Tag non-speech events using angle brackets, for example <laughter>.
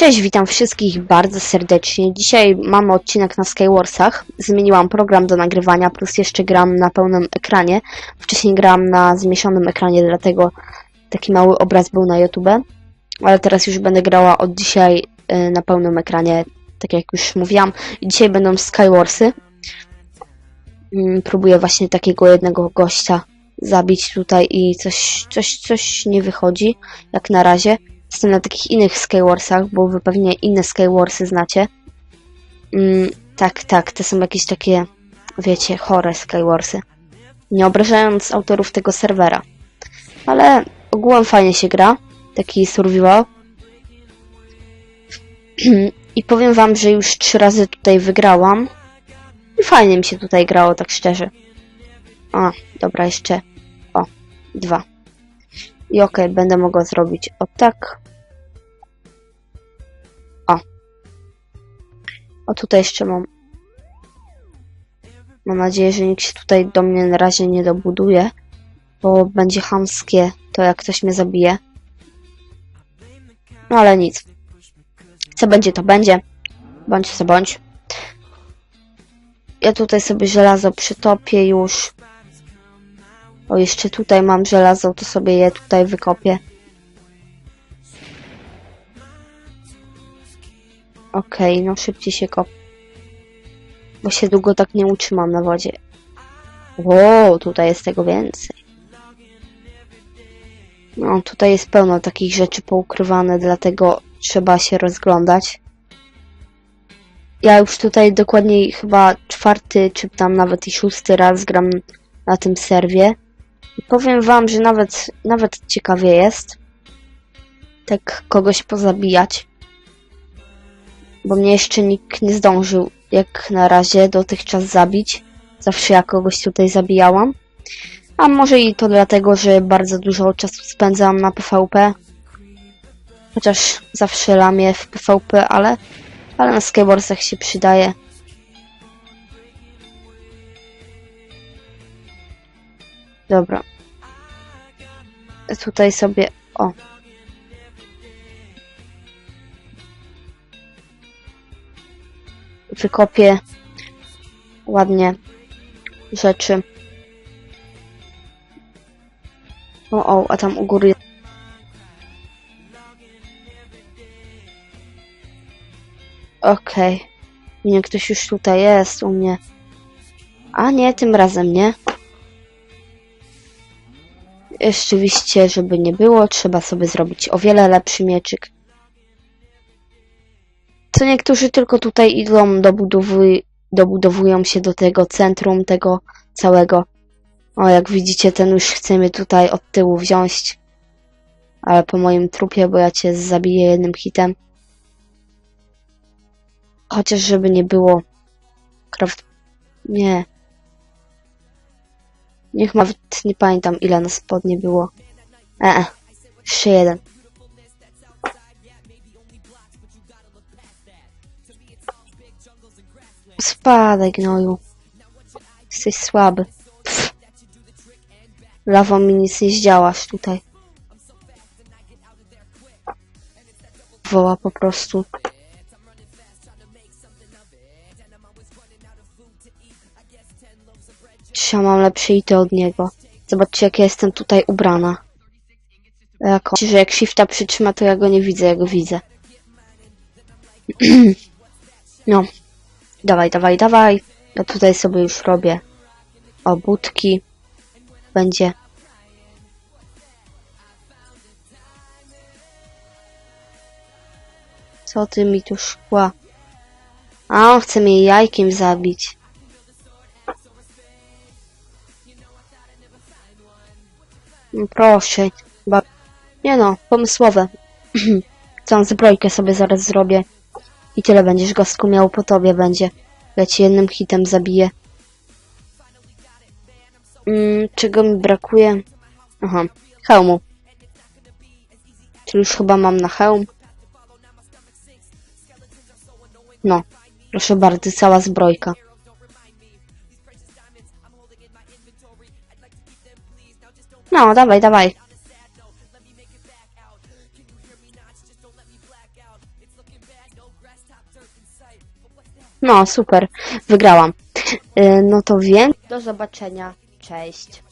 Cześć, witam wszystkich bardzo serdecznie. Dzisiaj mamy odcinek na Skywarsach. Zmieniłam program do nagrywania, plus jeszcze gram na pełnym ekranie. Wcześniej grałam na zmniejszonym ekranie, dlatego taki mały obraz był na YouTube. Ale teraz już będę grała od dzisiaj y, na pełnym ekranie, tak jak już mówiłam. Dzisiaj będą Skywarsy. Mm, Próbuję właśnie takiego jednego gościa zabić tutaj i coś, coś, coś nie wychodzi, jak na razie. Jestem na takich innych Skywarsach, bo wy pewnie inne Skywarsy znacie. Mm, tak, tak, to są jakieś takie, wiecie, chore Skywarsy. Nie obrażając autorów tego serwera. Ale ogółem fajnie się gra. Taki survival. <clears throat> I powiem wam, że już trzy razy tutaj wygrałam. I fajnie mi się tutaj grało, tak szczerze. A, dobra, jeszcze. O, dwa. I okej, będę mogła zrobić o tak. O. O, tutaj jeszcze mam. Mam nadzieję, że nikt się tutaj do mnie na razie nie dobuduje, bo będzie chamskie to, jak ktoś mnie zabije. No ale nic. Co będzie, to będzie. Bądź co bądź. Ja tutaj sobie żelazo przytopię już. O, jeszcze tutaj mam żelazo, to sobie je tutaj wykopię. Okej, no szybciej się kop. Bo się długo tak nie utrzymam na wodzie. Wow, tutaj jest tego więcej. No, tutaj jest pełno takich rzeczy poukrywane, dlatego trzeba się rozglądać. Ja już tutaj dokładniej chyba czwarty, czy tam nawet i szósty raz gram na tym serwie. Powiem wam, że nawet, nawet ciekawie jest tak kogoś pozabijać. Bo mnie jeszcze nikt nie zdążył jak na razie dotychczas zabić. Zawsze ja kogoś tutaj zabijałam. A może i to dlatego, że bardzo dużo czasu spędzam na PvP. Chociaż zawsze lamię w PvP, ale, ale na Skywarsach się przydaje. Dobra. Tutaj sobie... O. Wykopię ładnie rzeczy. O, o, a tam u góry... Okej. Nie, ktoś już tutaj jest u mnie. A nie, tym razem nie. Rzeczywiście, żeby nie było, trzeba sobie zrobić o wiele lepszy mieczyk. Co niektórzy tylko tutaj idą, dobudowuj, dobudowują się do tego centrum, tego całego. O, jak widzicie, ten już chce mnie tutaj od tyłu wziąć. Ale po moim trupie, bo ja cię zabiję jednym hitem. Chociaż żeby nie było... Kraft... Nie. Niech ma, nie pamiętam ile na spodnie było. E, e. jeszcze jeden. Spadaj, gnoju. Jesteś słaby. Pff. Lawą mi nic nie zdziałasz tutaj. Woła po prostu. Ja mam lepsze ity od niego. Zobaczcie, jak ja jestem tutaj ubrana. Jako, że jak shifta przytrzyma, to ja go nie widzę, ja go widzę. <clears throat> no. Dawaj, dawaj, dawaj. Ja tutaj sobie już robię obudki. Będzie. Co ty mi tu szkła? A on chce mnie jajkiem zabić. Proszę. Ba... Nie no, pomysłowe. <clears throat> Całą zbrojkę sobie zaraz zrobię. I tyle będziesz gostku miał po tobie będzie. Ja ci jednym hitem zabiję. Mm, czego mi brakuje? Aha, hełmu. Czyli już chyba mam na hełm. No, proszę bardzo, cała zbrojka. No, dawaj, dawaj. No, super. Wygrałam. Y, no to wiem. Do zobaczenia. Cześć.